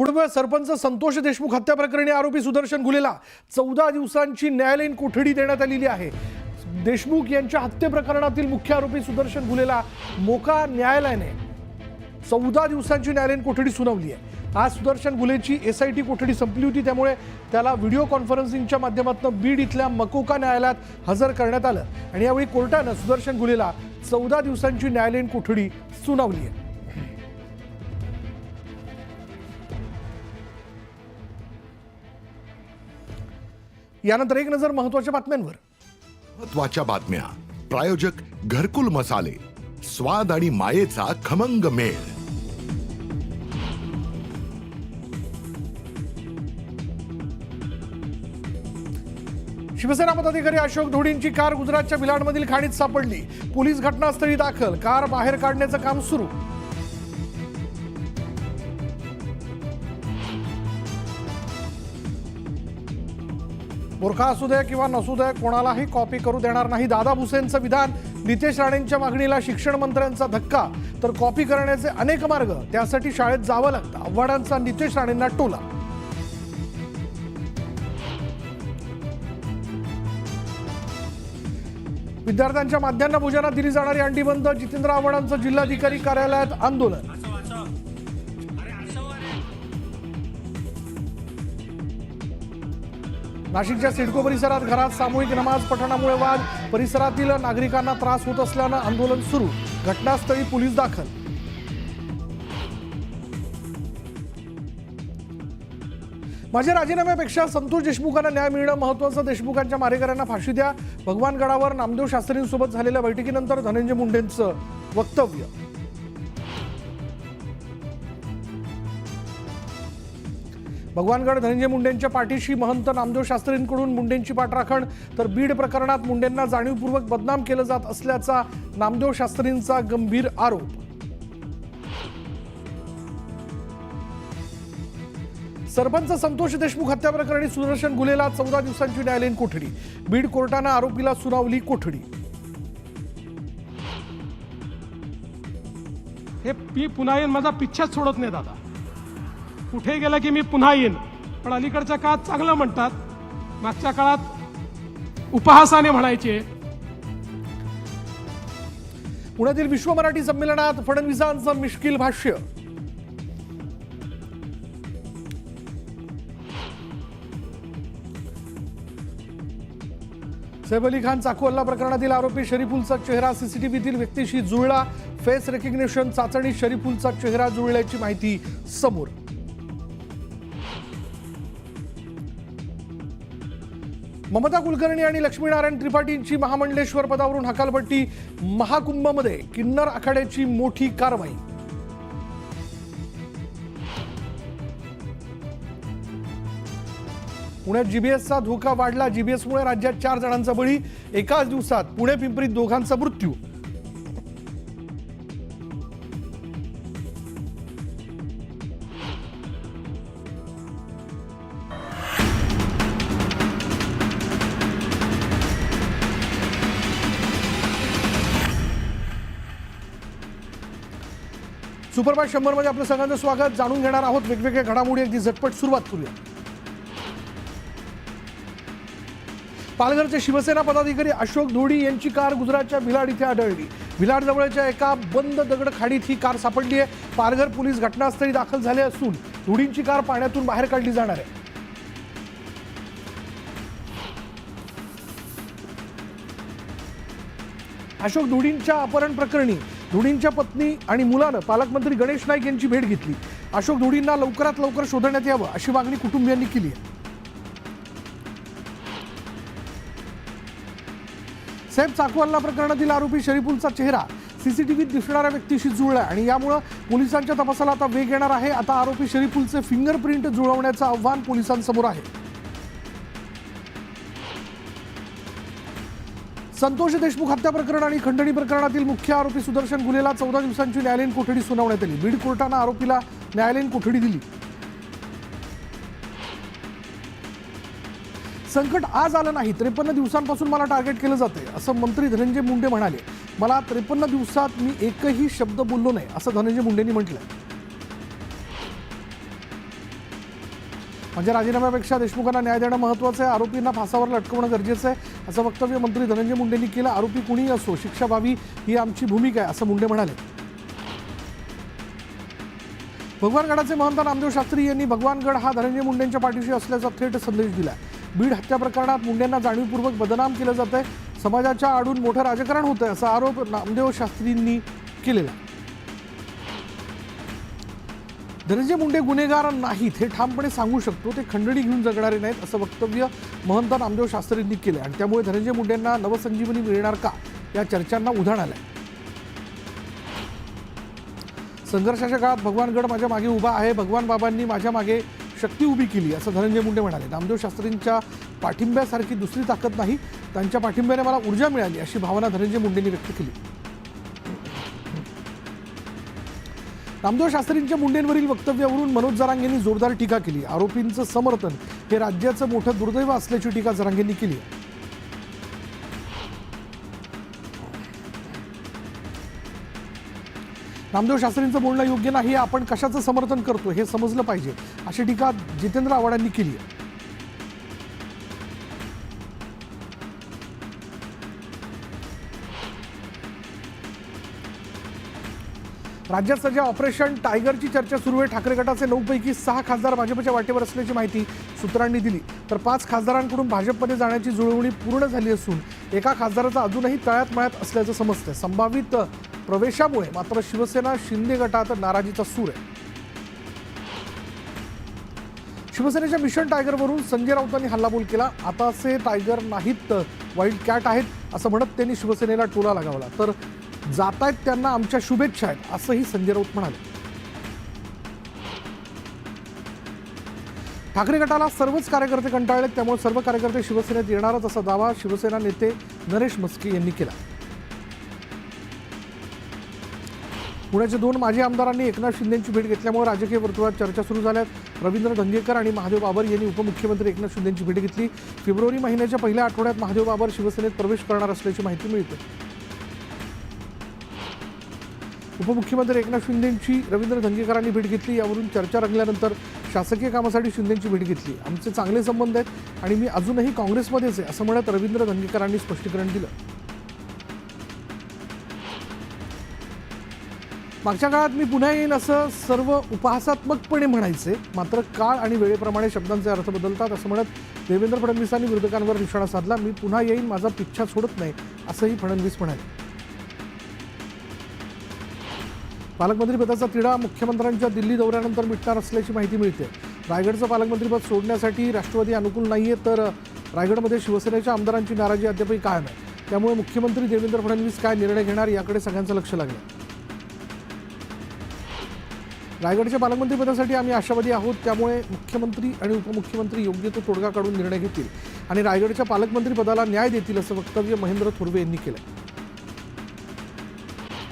पुढे सरपंच संतोष देशमुख हत्या प्रकरणी आरोपी सुदर्शन गुलेला चौदा दिवसांची न्यायालयीन कोठडी देण्यात आलेली आहे. देशमुख यांच्या हत्ये प्रकरणातील मुख्य आरोपी सुदर्शन गुलेला मोका न्यायालयाने चौदा दिवसांची न्यायालयीन कोठडी सुनावली आहे. आज सुदर्शन गुलेची एस आय टी कोठडी संपली होती त्यामुळे त्याला व्हिडिओ कॉन्फरन्सिंगच्या माध्यमातून बीड इथल्या मकोका न्यायालयात हजर करण्यात आलं. आणि यावेळी कोर्टानं सुदर्शन गुलेला चौदा दिवसांची न्यायालयीन कोठडी सुनावली आहे. यानंतर एक नजर महत्त्वाच्या बातम्यांवर. महत्त्वाच्या बातम्या. प्रायोजक घरकुल मसाले स्वाद आणि मायेचा खमंग मेळ शिवसेना पदाधिकारी अशोक धोडींची कार गुजरातच्या भिलाडमधील खाणीत सापडली. पोलीस घटनास्थळी दाखल. कार बाहेर काढण्याचं काम सुरू. बुरखा असू दे किंवा नसू दे कोणालाही कॉपी करू देणार नाही. दादा भुसेंचं विधान नितेश राणेंच्या मागणीला शिक्षण मंत्र्यांचा धक्का. तर कॉपी करण्याचे अनेक मार्ग त्यासाठी शाळेत जावं लागतं. आव्हाडांचा नितेश राणेंना टोला. विद्यार्थ्यांच्या माध्यान्ह भोजनात दिली जाणारी अंडी बंद जितेंद्र आव्हाडांचं जिल्हाधिकारी कार्यालयात आंदोलन. नाशिकच्या सिडको परिसरात घरात सामूहिक नमाज पठणामुळे वाद. परिसरातील नागरिकांना त्रास होत असल्यानं आंदोलन सुरू. घटनास्थळी पोलीस दाखल. माझ्या राजीनाम्यापेक्षा संतोष देशमुखांना न्याय मिळणं महत्वाचं देशमुखांच्या मारेकऱ्यांना फाशी द्या. भगवानगडावर नामदेव शास्त्रींसोबत झालेल्या बैठकीनंतर धनंजय मुंडेंचं वक्तव्य. भगवानगड धनंजय मुंडेंच्या पाठीशी महंत नामदेव शास्त्रींकडून मुंडेंची पाठराखण तर बीड प्रकरणात मुंडेंना जाणीवपूर्वक बदनाम केलं जात असल्याचा नामदेव शास्त्रींचा गंभीर आरोप. सरपंच संतोष देशमुख हत्या प्रकरणी सुदर्शन गुलेला चौदा दिवसांची न्यायालयीन कोठडी. बीड कोर्टानं आरोपीला सुनावली कोठडी. हे पी पुन्हा माझा पिच्छाच सोडत नाही दादा. कुठे गेला की मी पुन्हा येईन? पण अलीकडच्या काळात चांगलं म्हणतात. मागच्या काळात उपहासाने म्हणायचे. पुण्यातील विश्व मराठी संमेलनात फडणवीसांचं मिश्किल भाष्य. सैफ अली खान चाकू हल्ला प्रकरणातील आरोपी शरीफुलचा चेहरा सीसीटीव्हीतील व्यक्तीशी जुळला. फेस रेकग्निशन चाचणी शरीफुलचा चेहरा जुळल्याची माहिती समोर. ममता कुलकर्णी आणि लक्ष्मीनारायण त्रिपाठींची महामंडलेश्वर पदावरून हकालपट्टी महाकुंभमध्ये किन्नर आखाड्याची मोठी कारवाई. पुण्यात जीबीएसचा धोका वाढला. जीबीएसमुळे राज्यात चार जणांचा बळी. एकाच दिवसात पुणे पिंपरीत दोघांचा मृत्यू. सुपरफास्ट शंभरमध्ये आपलं सगळ्यांचं स्वागत. जाणून घेणार आहोत वेगवेगळ्या घडामोडी. अगदी झटपट सुरुवात करूया. पालघरचे शिवसेना पदाधिकारी अशोक धोडी यांची कार गुजरातच्या भिलाड इथे आढळली. भिलाड जवळच्या एका बंद दगड खाडीत ही कार सापडली आहे. पालघर पोलीस घटनास्थळी दाखल झाले असून धोडींची कार पाण्यातून बाहेर काढली जाणार आहे. अशोक धुडींच्या अपहरण प्रकरणी धुडींच्या पत्नी आणि मुलानं पालकमंत्री गणेश नाईक यांची भेट घेतली. अशोक धुडींना लवकरात लवकर शोधण्यात यावं अशी मागणी कुटुंबियांनी केली आहे. साहेब चाकू प्रकरणातील आरोपी शरीफुलचा चेहरा सीसीटीव्हीत दिसणाऱ्या व्यक्तीशी जुळला आणि यामुळं पोलिसांच्या तपासाला आता वेग येणार आहे. आता आरोपी शरीफुलचे फिंगरप्रिंट जुळवण्याचं आव्हान पोलिसांसमोर आहे. संतोष देशमुख हत्या प्रकरण आणि खंडणी प्रकरणातील मुख्य आरोपी सुदर्शन गुलेला चौदा दिवसांची न्यायालयीन कोठडी सुनावण्यात आली. बीड कोर्टानं आरोपीला न्यायालयीन कोठडी दिली. संकट आज आलं नाही त्रेपन्न दिवसांपासून मला टार्गेट केलं जाते असं मंत्री धनंजय मुंडे म्हणाले. मला त्रेपन्न दिवसात मी एकही शब्द बोललो नाही असं धनंजय मुंडेंनी म्हटलं म्हणजे राजीनाम्यापेक्षा देशमुखांना न्याय देणं महत्त्वाचं आहे. आरोपींना फासावर लटकवणं गरजेचं आहे. असं वक्तव्य मंत्री धनंजय मुंडेंनी केलं. आरोपी कुणीही असो शिक्षा व्हावी ही आमची भूमिका आहे असं मुंडे म्हणाले. भगवानगडाचे महंत नामदेव शास्त्री यांनी भगवानगड हा धनंजय मुंडेंच्या पाठीशी असल्याचा थेट संदेश दिला बीड हत्या प्रकरणात मुंडेंना जाणीवपूर्वक बदनाम केलं जात आहे समाजाच्या आडून मोठं राजकारण होतं असा आरोप नामदेव शास्त्रींनी केलेला धनंजय मुंडे गुन्हेगार नाहीत हे ठामपणे सांगू शकतो. ते खंडणी घेऊन जगणारे नाहीत असं वक्तव्य महंत नामदेव शास्त्रींनी केलं आणि त्यामुळे धनंजय मुंडेंना नवसंजीवनी मिळणार का? या चर्चांना उधाण आलंय. संघर्षाच्या काळात भगवानगड माझ्या मागे उभा आहे. भगवान बाबांनी माझ्या मागे शक्ती उभी केली असं धनंजय मुंडे म्हणाले. नामदेव शास्त्रींच्या पाठिंब्यासारखी दुसरी ताकद नाही. त्यांच्या पाठिंब्याने मला ऊर्जा मिळाली अशी भावना धनंजय मुंडेंनी व्यक्त केली. नामदेव शास्त्रींच्या मुंडेंवरील वक्तव्यावरून मनोज जरांगेंनी जोरदार टीका केली. आरोपींचं समर्थन हे राज्याचं मोठं दुर्दैव असल्याची टीका जरांगेंनी केली आहे. नामदेव शास्त्रींचं बोलणं योग्य नाही आपण कशाचं समर्थन करतो हे समजलं पाहिजे अशी टीका जितेंद्र आव्हाडांनी केली आहे. राज्यात सध्या ऑपरेशन टायगरची चर्चा सुरू आहे. ठाकरे गटाचे नऊपैकी सहा खासदार भाजपच्या वाटेवर असल्याची माहिती सूत्रांनी दिली. तर पाच खासदारांकडून भाजपमध्ये जाण्याची जुळवणी पूर्ण झाली असून एका खासदाराचा अजूनही तळ्यात मळ्यात असल्याचं समजतंय. संभावित प्रवेशामुळे मात्र शिवसेना शिंदे गटात नाराजीचा सूर आहे. शिवसेनेच्या मिशन टायगरवरून संजय राऊतांनी हल्लाबोल केला. आताचे टायगर नाहीत वाईल्ड कॅट आहेत असं म्हणत त्यांनी शिवसेनेला टोला लगावला. तर जात आहेत त्यांना आमच्या शुभेच्छा आहेत असंही संजय राऊत म्हणाले. ठाकरे गटाला सर्वच कार्यकर्ते कंटाळलेत त्यामुळे सर्व कार्यकर्ते शिवसेनेत येणारच असा दावा शिवसेना नेते नरेश मस्के यांनी केला. पुण्याचे दोन माजी आमदारांनी एकनाथ शिंदेची भेट घेतल्यामुळे राजकीय वर्तुळात चर्चा सुरू झाल्यात. रवींद्र धंगेकर आणि महादेव बाबर यांनी उपमुख्यमंत्री एकनाथ शिंदेची भेट घेतली. फेब्रुवारी महिन्याच्या पहिल्या आठवड्यात महादेव बाबर शिवसेनेत प्रवेश करणार असल्याची माहिती मिळते. उपमुख्यमंत्री एकनाथ शिंदेंची रवींद्र धंगेकरांनी भेट घेतली. यावरून चर्चा रंगल्यानंतर शासकीय कामासाठी शिंदेंची भेट घेतली. आमचे चांगले संबंध आहेत आणि मी अजूनही काँग्रेसमध्येच आहे असं म्हणत रवींद्र धंगेकरांनी स्पष्टीकरण दिलं. मागच्या काळात मी पुन्हा येईन असं सर्व उपहासात्मकपणे म्हणायचे. मात्र काळ आणि वेळेप्रमाणे शब्दांचे अर्थ बदलतात असं म्हणत देवेंद्र फडणवीसांनी विरोधकांवर निशाणा साधला. मी पुन्हा येईन माझा पिच्छा सोडत नाही असंही फडणवीस म्हणाले. पालकमंत्रीपदाचा तिढा मुख्यमंत्र्यांच्या दिल्ली दौऱ्यानंतर मिटणार असल्याची माहिती मिळते. रायगडचं पालकमंत्रीपद सोडण्यासाठी राष्ट्रवादी अनुकूल नाही आहे तर रायगडमध्ये शिवसेनेच्या आमदारांची नाराजी अद्यापही कायम आहे. त्यामुळे मुख्यमंत्री देवेंद्र फडणवीस काय निर्णय घेणार याकडे सगळ्यांचं लक्ष लागलं रायगडच्या पालकमंत्रीपदासाठी आम्ही आशावादी आहोत त्यामुळे मुख्यमंत्री आणि उपमुख्यमंत्री योग्य तो तोडगा काढून निर्णय घेतील आणि रायगडच्या पालकमंत्रीपदाला न्याय देतील असं वक्तव्य महेंद्र थुर्वे यांनी केलं